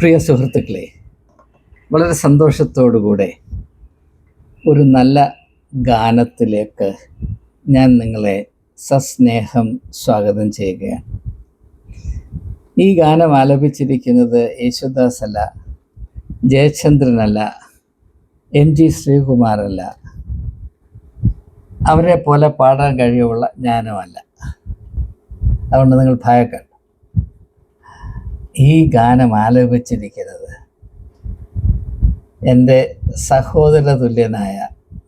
പ്രിയ സുഹൃത്തുക്കളെ വളരെ സന്തോഷത്തോടുകൂടെ ഒരു നല്ല ഗാനത്തിലേക്ക് ഞാൻ നിങ്ങളെ സസ്നേഹം സ്വാഗതം ചെയ്യുകയാണ്. ഈ ഗാനം ആലപിച്ചിരിക്കുന്നത് യേശുദാസ് അല്ല ജയചന്ദ്രനല്ല എം ജി ശ്രീകുമാറല്ല അവരെ പോലെ പാടാൻ കഴിവുള്ള ഞാനുമല്ല. അതുകൊണ്ട് നിങ്ങൾ ഭയക്കണ്ട ഈ ഗാനം ആലപിച്ചിരിക്കുന്നത് എന്റെ സഹോദര തുല്യനായ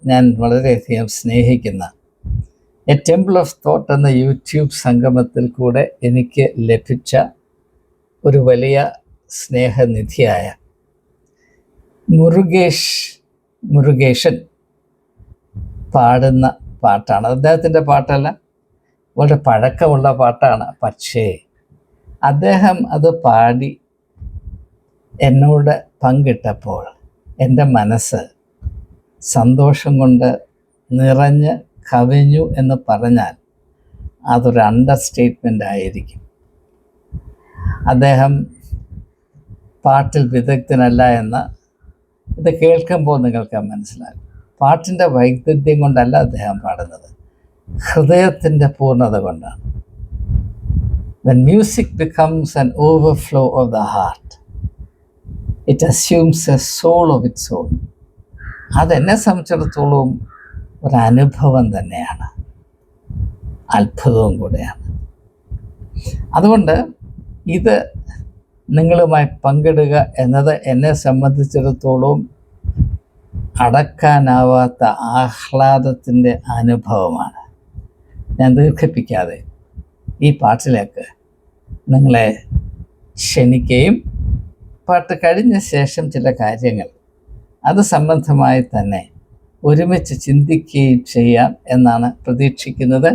ഞാൻ വളരെയധികം സ്നേഹിക്കുന്ന എ ടെമ്പിൾ ഓഫ് തോട്ട് എന്ന യൂട്യൂബ് സംഗമത്തിൽ കൂടെ എനിക്ക് ലഭിച്ച ഒരു വലിയ സ്നേഹനിധിയായ മുരുകേഷ് മുരുകേശൻ പാടുന്ന പാട്ടാണ്. അദ്ദേഹത്തിന്റെ പാട്ടല്ല വളരെ പഴക്കമുള്ള പാട്ടാണ്. പക്ഷേ അദ്ദേഹം അത് പാടി എന്നോട് പങ്കിട്ടപ്പോൾ എന്റെ മനസ്സ് സന്തോഷം കൊണ്ട് നിറഞ്ഞ് കവിഞ്ഞു എന്ന് പറഞ്ഞാൽ അതൊരു അണ്ടർസ്റ്റേറ്റ്മെന്റ് ആയിരിക്കും. അദ്ദേഹം പാട്ടിൽ വിദഗ്ധനല്ല എന്ന് ഇത് കേൾക്കുമ്പോൾ നിങ്ങൾക്ക് മനസ്സിലാകും. പാട്ടിന്റെ വൈദഗ്ധ്യം കൊണ്ടല്ല അദ്ദേഹം പാടുന്നത്. ഹൃദയത്തിന്റെ പൂർണത കൊണ്ടാണ്. When music becomes an overflow of the heart, it assumes a soul of its own. അതെന്നെ സംബന്ധിച്ചിടത്തോളം ഒരനുഭവം തന്നെയാണ്. അത്ഭുതവും കൂടെയാണ്. അതുകൊണ്ട് ഇത് നിങ്ങളുമായി പങ്കിടുക എന്നത് എന്നെ സംബന്ധിച്ചിടത്തോളം അടക്കാനാവാത്ത ആഹ്ലാദത്തിന്റെ അനുഭവമാണ്. ഞാൻ ദീർഘിപ്പിക്കാതെ ഈ പാട്ടിലേക്ക് നിങ്ങളെ ക്ഷണിക്കുകയും പാട്ട് കഴിഞ്ഞ ശേഷം ചില കാര്യങ്ങൾ അത് സംബന്ധമായി തന്നെ ഒരുമിച്ച് ചിന്തിക്കുകയും ചെയ്യാം എന്നാണ് പ്രതീക്ഷിക്കുന്നത്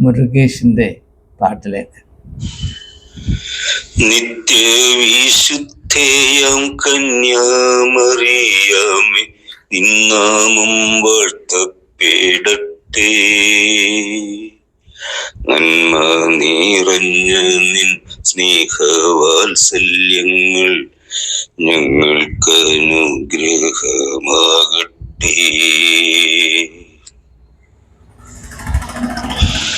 മുരുകേഷിന്റെ പാട്ടിലേക്ക്. നിത്യവിശുദ്ധേയം കന്യാമറിയാമേ നിന്നാമം വാഴ്ത്തപ്പെടട്ടെ. നന്മ നിറഞ്ഞ നിൻ സ്നേഹവാത്സല്യങ്ങൾ ഞങ്ങൾക്ക് അനുഗ്രഹമാകട്ടെ.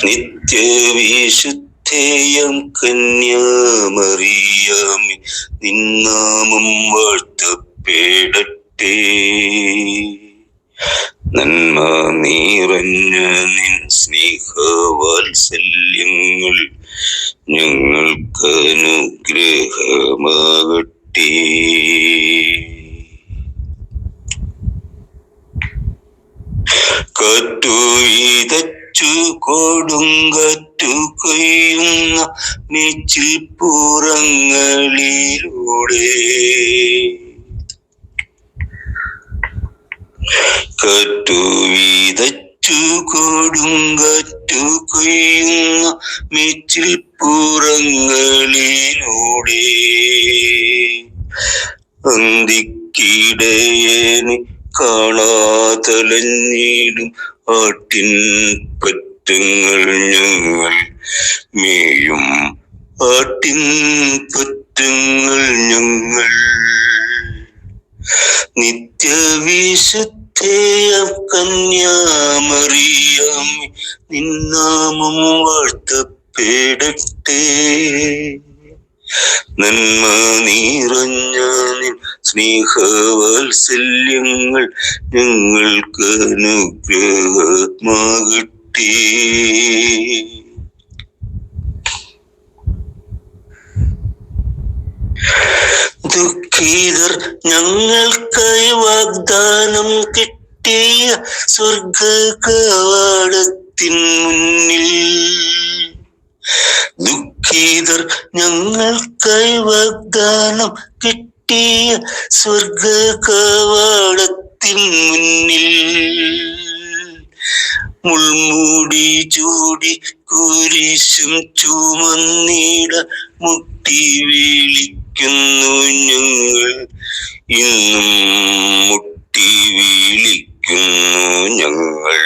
നിത്യവിശുദ്ധേയം കന്യാമറിയാമി നിന്നാമം വാഴ്ത്തപ്പെടട്ടെ. നന്മ നിറഞ്ഞ നിൻ സ്നേഹവാത്സല്യങ്ങൾ ഞങ്ങൾക്ക് അനുഗ്രഹമാകട്ടെ. കാറ്റു വീതച്ചു കൊടുങ്കറ്റു കൊയ്യുന്ന മേച്ചിൽ പുറങ്ങളിലൂടെ. കാറ്റു വീതച്ചു കൊടുങ്കറ്റു കൊയ്യുന്ന മിച്ചിൽ പുറങ്ങളിലൂടെ. അന്തിക്കിടയേനെ കാണാതലഞ്ഞിടും ആട്ടിൻ പറ്റങ്ങൾ ഞങ്ങൾ മേയും. ആട്ടിൻ പറ്റങ്ങൾ ഞങ്ങൾ നിത്യവിശുദ്ധേയ കന്യാമറിയാമി നിന്നാമം വാഴ്ത്തപ്പെടട്ടെ. നന്മ നിറഞ്ഞ സ്നേഹവാത്സല്യങ്ങൾ ഞങ്ങൾക്ക് അനുഗ്രഹമാകട്ടെ ദുഃഖിതർ ഞങ്ങൾക്കായി വാഗ്ദാനം കിട്ടിയ സ്വർഗ കവാടത്തിൻ മുന്നിൽ. ദുഃഖീതർ ഞങ്ങൾക്കായി വാഗ്ദാനം കിട്ടിയ സ്വർഗ കവാടത്തിൻ മുന്നിൽ. മുൾമൂടി ചൂടി കുരിശും ചുമന്നീട മുട്ടി വിളിക്കുന്നു ഞങ്ങൾ. ഇന്നും മുട്ടി വിളിക്കുന്നു ഞങ്ങൾ.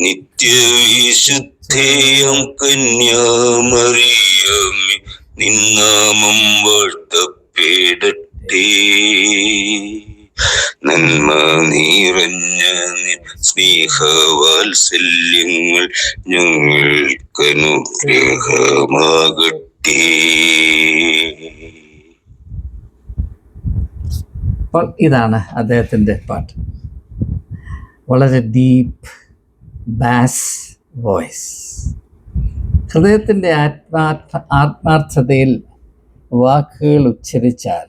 നിത്യവിശുദ്ധേയം കന്യാമറിയമേ നിന്നാമം വാഴ്ത്തപ്പെടട്ടെ. നന്മ നിറഞ്ഞ സ്നേഹവാത്സല്യങ്ങൾ ഞങ്ങൾക്കനുഗ്രഹമാകട്ടെ അപ്പോൾ ഇതാണ് അദ്ദേഹത്തിന്റെ പാട്ട്. വളരെ ഡീപ്പ് ബാസ് വോയിസ് ഹൃദയത്തിന്റെ ആത്മാർത്ഥ ആത്മാർത്ഥതയിൽ വാക്കുകൾ ഉച്ചരിച്ചാൽ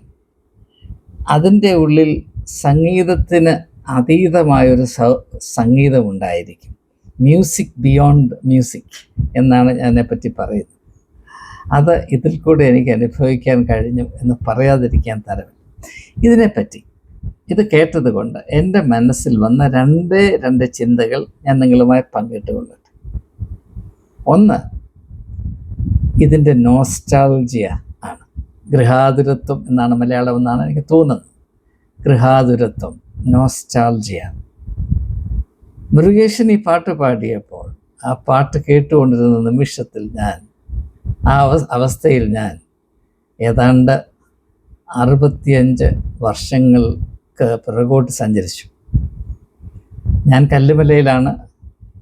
അതിന്റെ ഉള്ളിൽ സംഗീതത്തിന് അതീതമായൊരു സ സംഗീതമുണ്ടായിരിക്കും. മ്യൂസിക് ബിയോണ്ട് മ്യൂസിക് എന്നാണ് അതിനെപ്പറ്റി പറയുന്നത്. അത് ഇതിൽ കൂടെ എനിക്ക് അനുഭവിക്കാൻ കഴിഞ്ഞു എന്ന് പറയാതിരിക്കാൻ തരമില്ല. ഇതിനെപ്പറ്റി ഇത് കേട്ടത് കൊണ്ട് എന്റെ മനസ്സിൽ വന്ന രണ്ടേ രണ്ട് ചിന്തകൾ ഞാൻ നിങ്ങളുമായി പങ്കിട്ടുകൊള്ളട്ടെ ഒന്ന് ഇതിന്റെ നോസ്റ്റാൾജിയ ആണ്. ഗൃഹാതുരത്വം എന്നാണ് മലയാളം എന്നാണ് എനിക്ക് തോന്നുന്നത്. ഗൃഹാതുരത്വം നോസ്റ്റാൾജിയ മുരുകേശൻ ഈ പാട്ട് പാടിയപ്പോൾ ആ പാട്ട് കേട്ടുകൊണ്ടിരുന്ന നിമിഷത്തിൽ ഞാൻ ആ അവ- അവസ്ഥയിൽ ഞാൻ ഏതാണ്ട് അറുപത്തിയഞ്ച് വർഷങ്ങൾക്ക് പിറകോട്ട് സഞ്ചരിച്ചു. ഞാൻ കല്ലുമലയിലാണ്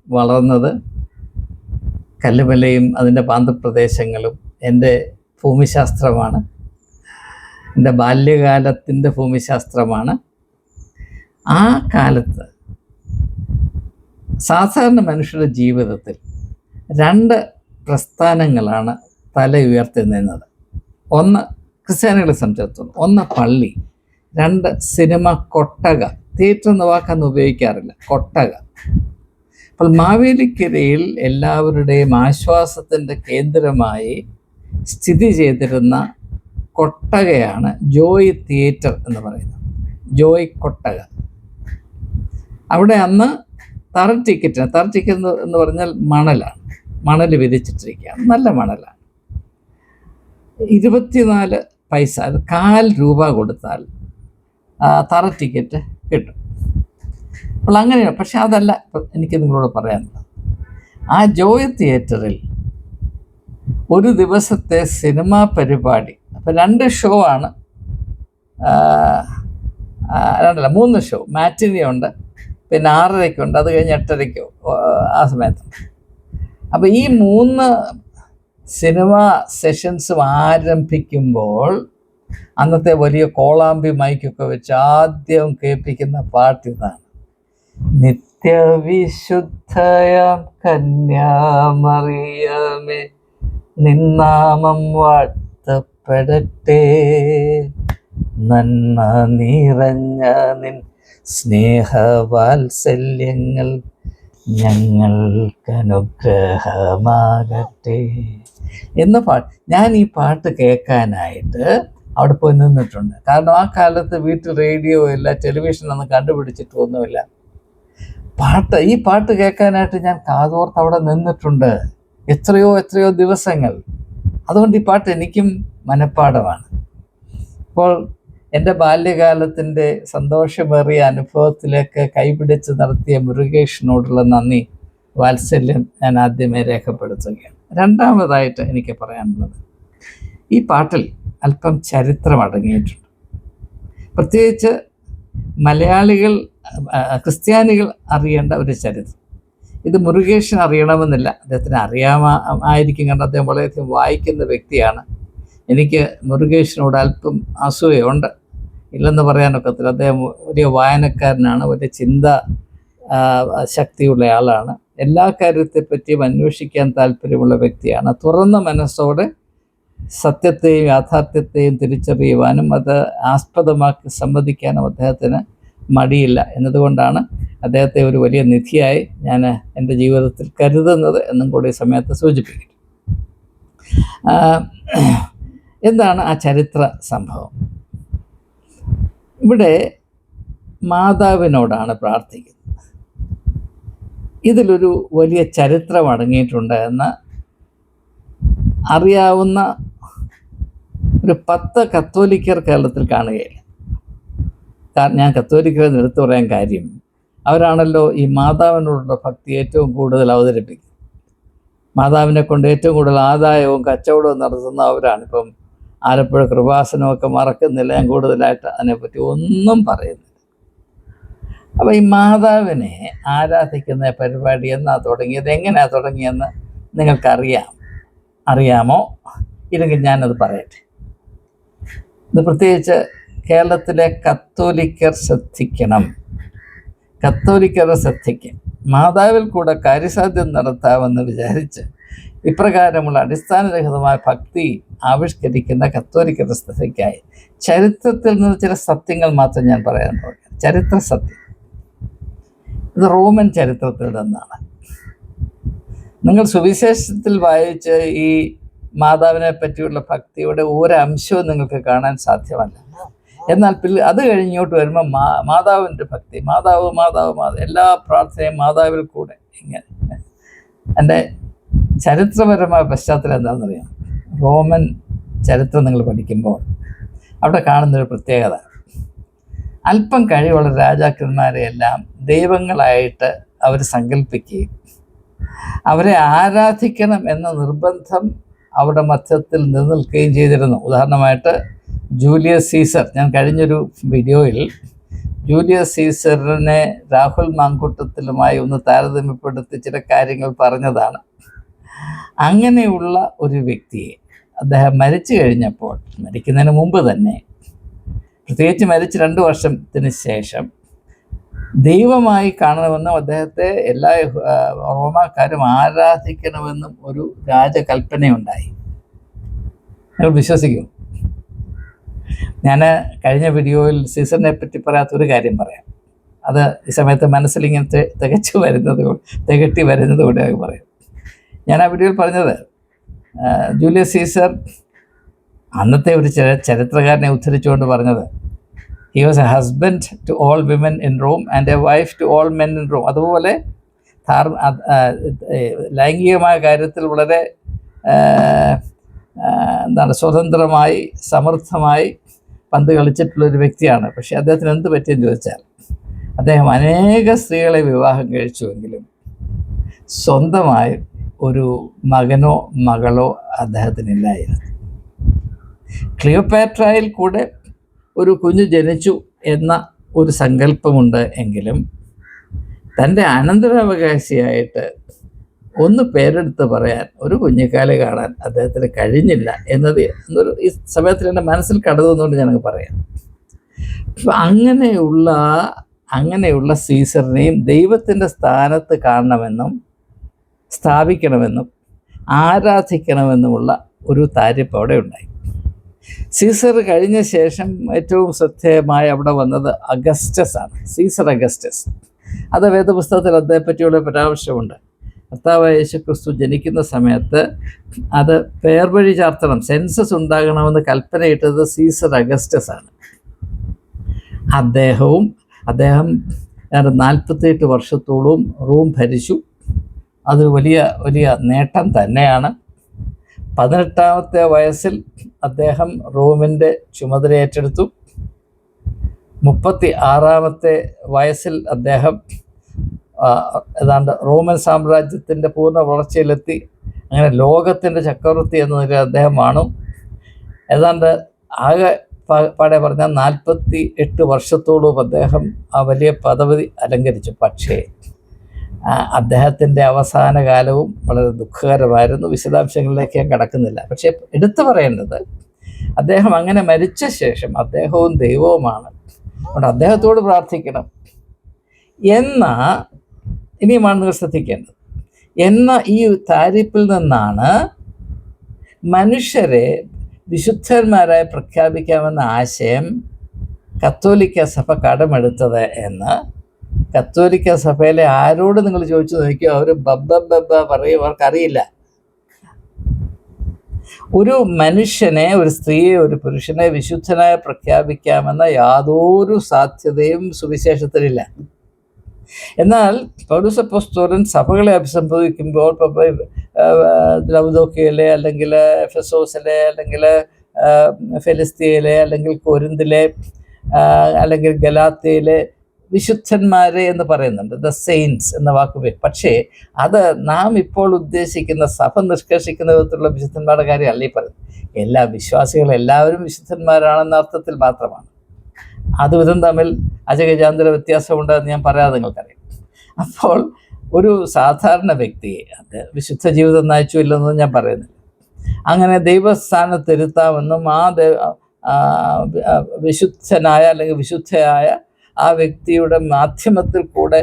വളർന്നത്. കല്ലുമലയും അതിന്റെ പാന്തപ്രദേശങ്ങളും എന്റെ ഭൂമിശാസ്ത്രമാണ്. എന്റെ ബാല്യകാലത്തിന്റെ ഭൂമിശാസ്ത്രമാണ്. ആ കാലത്ത് സാധാരണ മനുഷ്യരുടെ ജീവിതത്തിൽ രണ്ട് പ്രസ്ഥാനങ്ങളാണ് തല ഉയർത്തി നിന്നത്. ഒന്ന് ക്രിസ്ത്യാനികളെ സംബന്ധിച്ചിടത്തോളം ഒന്ന് പള്ളി രണ്ട് സിനിമ കൊട്ടക. തിയേറ്റർ എന്ന വാക്കൊന്നും ഉപയോഗിക്കാറില്ല കൊട്ടക. അപ്പോൾ മാവേലിക്കരയിൽ എല്ലാവരുടെയും ആശ്വാസത്തിന്റെ കേന്ദ്രമായി സ്ഥിതി ചെയ്തിരുന്ന കൊട്ടകയാണ് ജോയ് തിയേറ്റർ എന്ന് പറയുന്നത്. ജോയ് കൊട്ടക. അവിടെ അന്ന് തറ ടിക്കറ്റ് തറ ടിക്കറ്റ് എന്ന് പറഞ്ഞാൽ മണലാണ്. മണൽ വിരിച്ചിട്ടിരിക്കുകയാണ്. നല്ല മണലാണ്. ഇരുപത്തിനാല് പൈസ കാൽ രൂപ കൊടുത്താൽ തറ ടിക്കറ്റ് കിട്ടും. അപ്പോൾ അങ്ങനെയാണ്. പക്ഷെ അതല്ല എനിക്ക് നിങ്ങളോട് പറയാനുള്ളത്. ആ ജോയ് തിയേറ്ററിൽ ഒരു ദിവസത്തെ സിനിമാ പരിപാടി അപ്പം രണ്ട് ഷോ ആണ്. രണ്ടല്ല മൂന്ന് ഷോ മാറ്റിനിയുണ്ട് പിന്നെ ആറരയ്ക്കുണ്ട് അത് കഴിഞ്ഞ് എട്ടരയ്ക്കോ ആ സമയത്ത്. അപ്പോൾ ഈ മൂന്ന് സിനിമ സെഷൻസ് ആരംഭിക്കുമ്പോൾ അന്നത്തെ വലിയ കോളാമ്പി മൈക്കൊക്കെ വെച്ച് ആദ്യം കേൾപ്പിക്കുന്ന പാട്ട് ഇതാണ്. നിത്യവിശുദ്ധയാം കന്യാമറിയമേ നിന്നാമം വാഴ്ത്തപ്പെടട്ടെ. നന്മ നിറഞ്ഞ നിൻ സ്നേഹവാത്സല്യങ്ങൾ ഞങ്ങൾക്കനുഗ്രഹമാകട്ടെ. എന്ന പാട്ട് ഞാൻ ഈ പാട്ട് കേൾക്കാനായിട്ട് അവിടെ പോയി നിന്നിട്ടുണ്ട്. കാരണം ആ കാലത്ത് വീട്ടിൽ റേഡിയോ ഇല്ല ടെലിവിഷനൊന്നും കണ്ടുപിടിച്ചിട്ടൊന്നുമില്ല പാട്ട് ഈ പാട്ട് കേൾക്കാനായിട്ട് ഞാൻ കാതോർത്ത് അവിടെ നിന്നിട്ടുണ്ട്. എത്രയോ എത്രയോ ദിവസങ്ങൾ. അതുകൊണ്ട് ഈ പാട്ട് എനിക്കും മനഃപ്പാടമാണ് അപ്പോൾ എന്റെ ബാല്യകാലത്തിന്റെ സന്തോഷമേറിയ അനുഭവത്തിലേക്ക് കൈപിടിച്ച് നടത്തിയ മുരുകേഷിനോടുള്ള നന്ദി. വാത്സല്യം ഞാൻ ആദ്യമേ രേഖപ്പെടുത്തുകയാണ്. രണ്ടാമതായിട്ട് എനിക്ക് പറയാനുള്ളത് ഈ പാട്ടിൽ അല്പം ചരിത്രം അടങ്ങിയിട്ടുണ്ട്. പ്രത്യേകിച്ച് മലയാളികൾ ക്രിസ്ത്യാനികൾ അറിയേണ്ട ഒരു ചരിത്രം. ഇത് മുരുകേഷൻ അറിയണമെന്നില്ല. അദ്ദേഹത്തിന് അറിയാമായിരിക്കും കാരണം അദ്ദേഹം വളരെയധികം വായിക്കുന്ന വ്യക്തിയാണ്. എനിക്ക് മുരുകേഷിനോട് അല്പം അസൂയുണ്ട് ഇല്ലെന്ന് പറയാനൊക്കത്തില്ല. അദ്ദേഹം വലിയ വായനക്കാരനാണ് വലിയ ചിന്ത ശക്തിയുള്ള ആളാണ്. എല്ലാ കാര്യത്തെപ്പറ്റിയും അന്വേഷിക്കാൻ താല്പര്യമുള്ള വ്യക്തിയാണ്. തുറന്ന മനസ്സോടെ സത്യത്തെയും യാഥാർത്ഥ്യത്തെയും തിരിച്ചറിയുവാനും അത് ആസ്പദമാക്കി സമ്മതിക്കാനും അദ്ദേഹത്തിന് മടിയില്ല. എന്നതുകൊണ്ടാണ് അദ്ദേഹത്തെ ഒരു വലിയ നിധിയായി ഞാൻ എന്റെ ജീവിതത്തിൽ കരുതുന്നത് എന്നും കൂടി ഈ സമയത്ത് സൂചിപ്പിക്കും എന്താണ് ആ ചരിത്ര സംഭവം? ഇവിടെ മാതാവിനോടാണ് പ്രാർത്ഥിക്കുന്നത്. ഇതിലൊരു വലിയ ചരിത്രം അടങ്ങിയിട്ടുണ്ട് എന്ന് അറിയാവുന്ന ഒരു പത്ത് കത്തോലിക്കർ കേരളത്തിൽ കാണുകയില്ല. കാരണം ഞാൻ കത്തോലിക്കരെ എടുത്തു പറയാൻ കാര്യം അവരാണല്ലോ ഈ മാതാവിനോടുള്ള ഭക്തി ഏറ്റവും കൂടുതൽ അവതരിപ്പിക്കുന്നത്. മാതാവിനെ കൊണ്ട് ഏറ്റവും കൂടുതൽ ആദായവും കച്ചവടവും നടത്തുന്ന അവരാണ് ഇപ്പം ആലപ്പുഴ കൃപാസനമൊക്കെ മറക്കുന്നില്ല ഞാൻ കൂടുതലായിട്ട് അതിനെപ്പറ്റി ഒന്നും പറയുന്നില്ല. അപ്പോൾ ഈ മാതാവിനെ ആരാധിക്കുന്ന പരിപാടി എന്നാ തുടങ്ങിയത്? എങ്ങനെയാ തുടങ്ങിയെന്ന് നിങ്ങൾക്കറിയാം. അറിയാമോ? ഇല്ലെങ്കിൽ ഞാനത് പറയട്ടെ. ഇത് പ്രത്യേകിച്ച് കേരളത്തിലെ കത്തോലിക്കർ ശ്രദ്ധിക്കണം. കത്തോലിക്കർ ശ്രദ്ധിക്കും. മാതാവിൽ കൂടെ കാര്യസാധ്യം നടത്താമെന്ന് വിചാരിച്ച് ഇപ്രകാരമുള്ള അടിസ്ഥാനരഹിതമായ ഭക്തി ആവിഷ്കരിക്കുന്ന കത്തോലിക്കർ ശ്രദ്ധയ്ക്കായി ചരിത്രത്തിൽ നിന്ന് ചില സത്യങ്ങൾ മാത്രം ഞാൻ പറയാൻ തുടങ്ങി ചരിത്ര സത്യം. ഇത് റോമൻ ചരിത്രത്തിൽ നിന്നാണ് നിങ്ങൾ സുവിശേഷത്തിൽ വായിച്ച് ഈ മാതാവിനെ പറ്റിയുള്ള ഭക്തിയുടെ ഒരംശവും നിങ്ങൾക്ക് കാണാൻ സാധ്യമല്ല. എന്നാൽ പിള്ള അത് കഴിഞ്ഞോട്ട് വരുമ്പോൾ മാ മാതാവിന്റെ ഭക്തി മാതാവ് മാതാവ് മാതാവ് എല്ലാ പ്രാർത്ഥനയും മാതാവിൽ കൂടെ ഇങ്ങനെ. എന്റെ ചരിത്രപരമായ പശ്ചാത്തലം എന്താണെന്നറിയാം റോമൻ ചരിത്രം നിങ്ങൾ പഠിക്കുമ്പോൾ അവിടെ കാണുന്നൊരു പ്രത്യേകത. അല്പം കഴിവുള്ള രാജാക്കന്മാരെയെല്ലാം ദൈവങ്ങളായിട്ട് അവർ സങ്കല്പിക്കുകയും അവരെ ആരാധിക്കണം എന്ന നിർബന്ധം അവരുടെ മധ്യത്തിൽ നിലനിൽക്കുകയും ചെയ്തിരുന്നു. ഉദാഹരണമായിട്ട് ജൂലിയസ് സീസർ ഞാൻ കഴിഞ്ഞൊരു വീഡിയോയിൽ ജൂലിയസ് സീസറിനെ രാഹുൽ മാങ്കൂട്ടത്തിലുമായി ഒന്ന് താരതമ്യപ്പെടുത്തി ചില കാര്യങ്ങൾ പറഞ്ഞതാണ്. അങ്ങനെയുള്ള ഒരു വ്യക്തിയെ അദ്ദേഹം മരിച്ചു കഴിഞ്ഞപ്പോൾ മരിക്കുന്നതിന് മുമ്പ് തന്നെ പ്രത്യേകിച്ച് മരിച്ച് രണ്ട് വർഷത്തിന് ശേഷം ദൈവമായി കാണണമെന്നും അദ്ദേഹത്തെ എല്ലാ റോമാക്കാരും ആരാധിക്കണമെന്നും ഒരു രാജകൽപ്പനയുണ്ടായി. നിങ്ങൾ വിശ്വസിക്കും. ഞാൻ കഴിഞ്ഞ വീഡിയോയിൽ സീസണിനെ പറ്റി പറയാത്ത ഒരു കാര്യം പറയാം. അത് ഈ സമയത്ത് തി- തികച്ചു വരുന്നത് തികട്ടി വരുന്നത് കൊണ്ട് പറയാം. ഞാൻ ആ വീഡിയോയിൽ പറഞ്ഞത് ജൂലിയസ് സീസർ അന്നത്തെ ഒരു ചരി- ചരിത്രകാരനെ ഉദ്ധരിച്ചുകൊണ്ട് പറഞ്ഞത് he was a husband to all women in Rome and a wife to all men in Rome അതുപോലെ ലൈംഗികമായ കാര്യത്തിൽ വളരെ എന്താണ് സ്വതന്ത്രമായി സമർത്ഥമായി പന്ത് കളിച്ചിട്ടുള്ള ഒരു വ്യക്തിയാണ്. പക്ഷേ അദ്ദേഹത്തിന് എന്ത് പറ്റിയെന്ന് ചോദിച്ചാൽ അദ്ദേഹം അനേക സ്ത്രീകളെ വിവാഹം കഴിച്ചുവെങ്കിലും സ്വന്തമായി ഒരു മകനോ മകളോ അദ്ദേഹത്തിനില്ലായിരുന്നു. ക്ലിയോപാട്രയിൽ കൂടെ ഒരു കുഞ്ഞ് ജനിച്ചു എന്ന ഒരു സങ്കല്പമുണ്ട് എങ്കിലും തന്റെ അനന്തരാവകാശിയായിട്ട് ഒന്ന് പേരെടുത്ത് പറയാൻ ഒരു കുഞ്ഞിക്കാലെ കാണാൻ അദ്ദേഹത്തിന് കഴിഞ്ഞില്ല എന്നത് എന്നൊരു ഈ സമയത്തിൽ എന്റെ മനസ്സിൽ കടന്നുകൊണ്ട് ഞാനങ്ങ് പറയാം. അപ്പം അങ്ങനെയുള്ള അങ്ങനെയുള്ള സീസറിനെയും ദൈവത്തിന്റെ സ്ഥാനത്ത് കാണണമെന്നും സ്ഥാപിക്കണമെന്നും ആരാധിക്കണമെന്നുമുള്ള ഒരു താരിപ്പ് അവിടെ ഉണ്ടായി. സീസർ കഴിഞ്ഞ ശേഷം ഏറ്റവും ശ്രദ്ധേയമായി അവിടെ വന്നത് അഗസ്റ്റസ് ആണ്. Caesar Augustus. അത് വേദപുസ്തകത്തിൽ അദ്ദേഹത്തെപ്പറ്റിയുള്ള പരാമർശമുണ്ട്. കർത്താവ് യേശു ക്രിസ്തു ജനിക്കുന്ന സമയത്ത് അത് പേർ വഴി ചാർത്തണം സെൻസസ് ഉണ്ടാകണമെന്ന് കൽപ്പനയിട്ടത് സീസർ അഗസ്റ്റസ് ആണ്. അദ്ദേഹവും അദ്ദേഹം നാൽപ്പത്തിയെട്ട് വർഷത്തോളം റൂം ഭരിച്ചു. അത് വലിയ വലിയ നേട്ടം തന്നെയാണ്. പതിനെട്ടാമത്തെ വയസ്സിൽ അദ്ദേഹം റോമിന്റെ ചുമതല ഏറ്റെടുത്തു. മുപ്പത്തി ആറാമത്തെ വയസ്സിൽ അദ്ദേഹം ഏതാണ്ട് റോമൻ സാമ്രാജ്യത്തിന്റെ പൂർണ വളർച്ചയിലെത്തി. അങ്ങനെ ലോകത്തിന്റെ ചക്രവർത്തി എന്ന നിലയിൽ അദ്ദേഹമാണ്. ഏതാണ്ട് ആകെ പാടെ പറഞ്ഞാൽ നാൽപ്പത്തി എട്ട് വർഷത്തോളം അദ്ദേഹം ആ വലിയ പദവി അലങ്കരിച്ചു. പക്ഷേ അദ്ദേഹത്തിന്റെ അവസാന കാലവും വളരെ ദുഃഖകരമായിരുന്നു. വിശദാംശങ്ങളിലേക്ക് ഞാൻ കടക്കുന്നില്ല. പക്ഷേ എടുത്തു പറയേണ്ടത് അദ്ദേഹം അങ്ങനെ മരിച്ച ശേഷം അദ്ദേഹവും ദൈവവുമാണ്. അതുകൊണ്ട് അദ്ദേഹത്തോട് പ്രാർത്ഥിക്കണം. എന്ന ഇനിയുമാണ് നിങ്ങൾ ശ്രദ്ധിക്കേണ്ടത്. എന്ന ഈ താരിപ്പിൽ നിന്നാണ് മനുഷ്യരെ വിശുദ്ധന്മാരായി പ്രഖ്യാപിക്കാമെന്ന ആശയം കത്തോലിക്ക സഭ കടമെടുത്തത് എന്ന് കത്തോലിക്ക സഭയിലെ ആരോട് നിങ്ങൾ ചോദിച്ചു നോക്കിയോ? അവർ ബബ്ബ ബബ്ബ പറയും. അവർക്കറിയില്ല. ഒരു മനുഷ്യനെ ഒരു സ്ത്രീയെ ഒരു പുരുഷനെ വിശുദ്ധനായി പ്രഖ്യാപിക്കാമെന്ന യാതൊരു സാധ്യതയും സുവിശേഷത്തിലില്ല. എന്നാൽ പൗരസപ്പോസ്തോലൻ സഭകളെ അഭിസംബോധിക്കുമ്പോൾ ലൗദോക്കയിലെ അല്ലെങ്കിൽ എഫസോസിലെ അല്ലെങ്കിൽ ഫെലിസ്തീനിലെ അല്ലെങ്കിൽ കൊരിന്തിലെ അല്ലെങ്കിൽ ഗലാത്തയിലെ വിശുദ്ധന്മാരെ എന്ന് പറയുന്നുണ്ട്. ദ സെയിൻസ് എന്ന വാക്ക് പക്ഷേ അത് നാം ഇപ്പോൾ ഉദ്ദേശിക്കുന്ന സഭ നിഷ്കർഷിക്കുന്ന വിധത്തിലുള്ള വിശുദ്ധന്മാരുടെ കാര്യമല്ല ഈ പറയുന്നത്. എല്ലാ വിശ്വാസികളും എല്ലാവരും വിശുദ്ധന്മാരാണെന്ന അർത്ഥത്തിൽ മാത്രമാണ്. അതുവിധം തമ്മിൽ അജഗജാന്തര വ്യത്യാസമുണ്ടെന്ന് ഞാൻ പറയാതെ നിങ്ങൾക്കറിയാം. അപ്പോൾ ഒരു സാധാരണ വ്യക്തിയെ അത് വിശുദ്ധ ജീവിതം നയിച്ചു ഇല്ലെന്നും ഞാൻ പറയുന്നില്ല. അങ്ങനെ ദൈവസ്ഥാനത്തിരുത്താമെന്നും ആ ദൈവ ആ, ആ, വിശുദ്ധനായ അല്ലെങ്കിൽ വിശുദ്ധയായ ആ വ്യക്തിയുടെ മാധ്യമത്തിൽ കൂടെ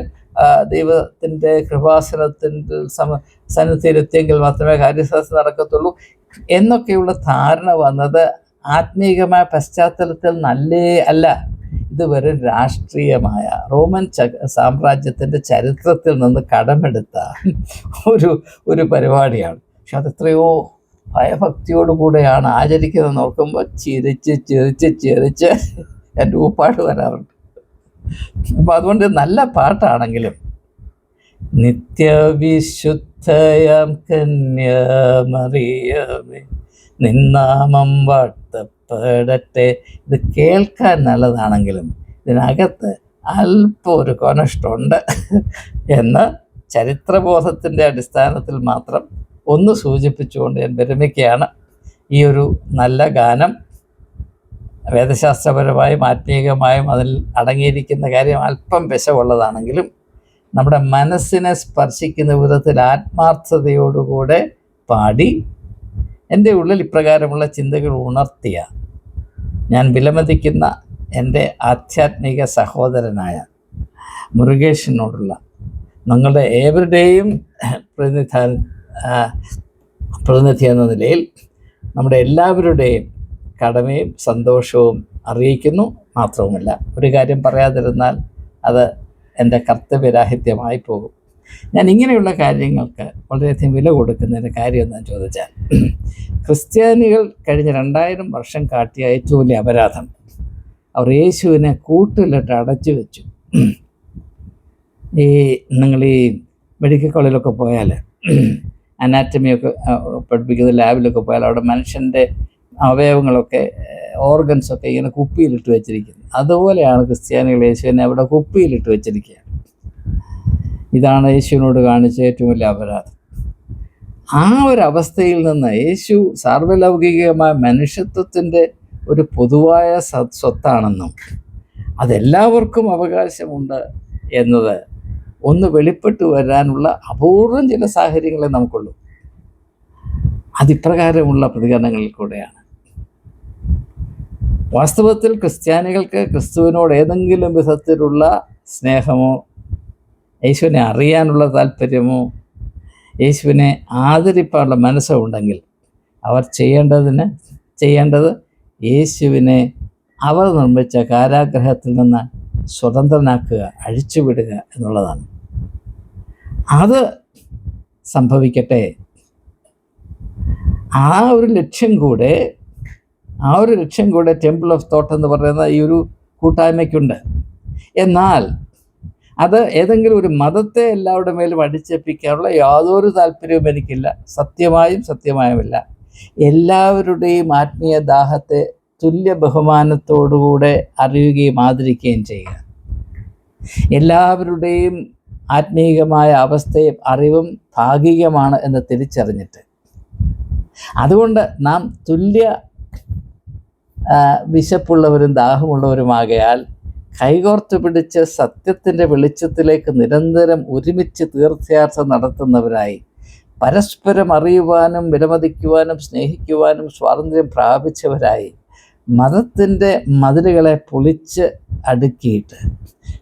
ദൈവത്തിന്റെ കൃപാസനത്തിന്റെ സമ സന്നിധിയിലെത്തിയെങ്കിൽ മാത്രമേ കാര്യശാസ്ത്രം നടക്കത്തുള്ളൂ. എന്നൊക്കെയുള്ള ധാരണ വന്നത് ആത്മീയമായ പശ്ചാത്തലത്തിൽ നല്ലേ അല്ല. ഇത് വെറും രാഷ്ട്രീയമായ റോമൻ ച സാമ്രാജ്യത്തിന്റെ ചരിത്രത്തിൽ നിന്ന് കടമെടുത്ത ഒരു ഒരു പരിപാടിയാണ്. പക്ഷെ അതെത്രയോ ഭയഭക്തിയോടുകൂടെയാണ് ആചരിക്കുന്നത് നോക്കുമ്പോൾ ചിരിച്ച് ചിരിച്ച് ചിരിച്ച് എന്റെ ഊപ്പാട് വരാറുണ്ട്. അപ്പം അതുകൊണ്ട് നല്ല പാട്ടാണെങ്കിലും നിത്യവിശുദ്ധയം കന്യമറിയമേ നിന്നാമം വാഴ്ത്തപ്പെടട്ടെ. ഇത് കേൾക്കാൻ നല്ലതാണെങ്കിലും ഇതിനകത്ത് അല്പം ഒരു കൊനഷ്ടമുണ്ട് എന്ന് ചരിത്രബോധത്തിന്റെ അടിസ്ഥാനത്തിൽ മാത്രം ഒന്ന് സൂചിപ്പിച്ചുകൊണ്ട് ഞാൻ വിരമിക്കുകയാണ്. ഈ ഒരു നല്ല ഗാനം വേദശാസ്ത്രപരമായും ആത്മീയമായും അതിൽ അടങ്ങിയിരിക്കുന്ന കാര്യം അല്പം വിശവുള്ളതാണെങ്കിലും നമ്മുടെ മനസ്സിനെ സ്പർശിക്കുന്ന വിധത്തിൽ ആത്മാർത്ഥതയോടുകൂടെ പാടി എന്റെ ഉള്ളിൽ ഇപ്രകാരമുള്ള ചിന്തകൾ ഉണർത്തിയ ഞാൻ വിലമതിക്കുന്ന എന്റെ ആധ്യാത്മിക സഹോദരനായ മുരുകേഷിനോടുള്ള നിങ്ങളുടെ ഏവരുടെയും പ്രതിനിധാന പ്രതിനിധി എന്ന നിലയിൽ നമ്മുടെ എല്ലാവരുടെയും കടമയും സന്തോഷവും അറിയിക്കുന്നു മാത്രവുമല്ല. ഒരു കാര്യം പറയാതിരുന്നാൽ അത് എന്റെ കർത്തവ്യരാഹിത്യമായി പോകും. ഞാൻ ഇങ്ങനെയുള്ള കാര്യങ്ങൾക്ക് വളരെയധികം വില കൊടുക്കുന്നതിന്റെ കാര്യം ഞാൻ ചോദിച്ചാൽ ക്രിസ്ത്യാനികൾ കഴിഞ്ഞ രണ്ടായിരം വർഷം കാട്ടിയ ഏറ്റവും വലിയ അപരാധം അവർ യേശുവിനെ കൂട്ടിലിട്ട് അടച്ചു വെച്ചു. ഈ നിങ്ങൾ ഈ മെഡിക്കൽ കോളേജിലൊക്കെ പോയാൽ അനാറ്റമിയൊക്കെ പഠിപ്പിക്കുന്ന ലാബിലൊക്കെ പോയാൽ അവിടെ മനുഷ്യന്റെ അവയവങ്ങളൊക്കെ ഓർഗൻസൊക്കെ ഇങ്ങനെ കുപ്പിയിലിട്ട് വെച്ചിരിക്കുന്നത് അതുപോലെയാണ് ക്രിസ്ത്യാനികൾ യേശുവിനെ അവിടെ കുപ്പിയിലിട്ട് വെച്ചിരിക്കുകയാണ്. ഇതാണ് യേശുവിനോട് കാണിച്ച ഏറ്റവും വലിയ അപരാധം. ആ ഒരു അവസ്ഥയിൽ നിന്ന് യേശു സാർവലൗകികമായ മനുഷ്യത്വത്തിന്റെ ഒരു പൊതുവായ സ്വത്താണെന്നും അതെല്ലാവർക്കും അവകാശമുണ്ട് എന്നത് ഒന്ന് വെളിപ്പെട്ട് വരാനുള്ള അപൂർവം ചില സാഹചര്യങ്ങളെ നമുക്കുള്ളൂ. അതിപ്രകാരമുള്ള പ്രതികരണങ്ങളിൽ കൂടെയാണ്. വാസ്തവത്തിൽ ക്രിസ്ത്യാനികൾക്ക് ക്രിസ്തുവിനോട് ഏതെങ്കിലും വിധത്തിലുള്ള സ്നേഹമോ യേശുവിനെ അറിയാനുള്ള താല്പര്യമോ യേശുവിനെ ആദരിപ്പാനുള്ള മനസ്സോ ഉണ്ടെങ്കിൽ അവർ ചെയ്യേണ്ടതിന് ചെയ്യേണ്ടത് യേശുവിനെ അവർ നിർമ്മിച്ച കാരാഗ്രഹത്തിൽ നിന്ന് സ്വതന്ത്രനാക്കുക അഴിച്ചുവിടുക എന്നുള്ളതാണ്. അത് സംഭവിക്കട്ടെ. ആ ഒരു ലക്ഷ്യം കൂടെ ആ ഒരു ലക്ഷ്യം കൂടെ ടെമ്പിൾ ഓഫ് തോട്ട് എന്ന് പറയുന്ന ഈ ഒരു കൂട്ടായ്മയ്ക്കുണ്ട്. എന്നാൽ അത് ഏതെങ്കിലും ഒരു മതത്തെ എല്ലാവരുടെ മേലും അടിച്ചേൽപ്പിക്കാനുള്ള യാതൊരു താല്പര്യവും എനിക്കില്ല. സത്യമായും സത്യമായുമില്ല. എല്ലാവരുടെയും ആത്മീയ ദാഹത്തെ തുല്യ ബഹുമാനത്തോടുകൂടെ അറിയുകയും ആദരിക്കുകയും ചെയ്യുക. എല്ലാവരുടെയും ആത്മീയമായ അവസ്ഥയും അറിവും ഭാഗികമാണ് എന്ന് തിരിച്ചറിഞ്ഞിട്ട്. അതുകൊണ്ട് നാം തുല്യ വിശപ്പുള്ളവരും ദാഹമുള്ളവരുമാകയാൽ കൈകോർത്ത് പിടിച്ച് സത്യത്തിന്റെ വെളിച്ചത്തിലേക്ക് നിരന്തരം ഒരുമിച്ച് തീർത്ഥയാത്ര നടത്തുന്നവരായി പരസ്പരം അറിയുവാനും വിലമതിക്കുവാനും സ്നേഹിക്കുവാനും സ്വാതന്ത്ര്യം പ്രാപിച്ചവരായി മതത്തിന്റെ മതിലുകളെ പൊളിച്ച് അടുക്കിയിട്ട്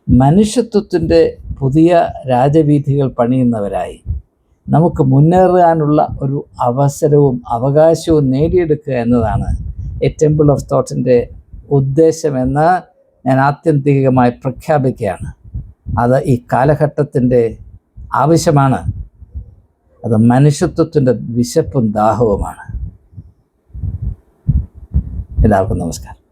മനുഷ്യത്വത്തിന്റെ പുതിയ രാജവീഥികൾ പണിയുന്നവരായി. നമുക്ക് മുന്നേറാനുള്ള ഒരു അവസരവും അവകാശവും നേടിയെടുക്കുക എന്നതാണ് എ ടെമ്പിൾ ഓഫ് തോട്ടിന്റെ ഉദ്ദേശമെന്ന് ഞാൻ ആത്യന്തികമായി പ്രഖ്യാപിക്കുകയാണ്. അത് ഈ കാലഘട്ടത്തിന്റെ ആവശ്യമാണ്. അത് മനുഷ്യത്വത്തിന്റെ വിശപ്പും ദാഹവുമാണ്. എല്ലാവർക്കും നമസ്കാരം.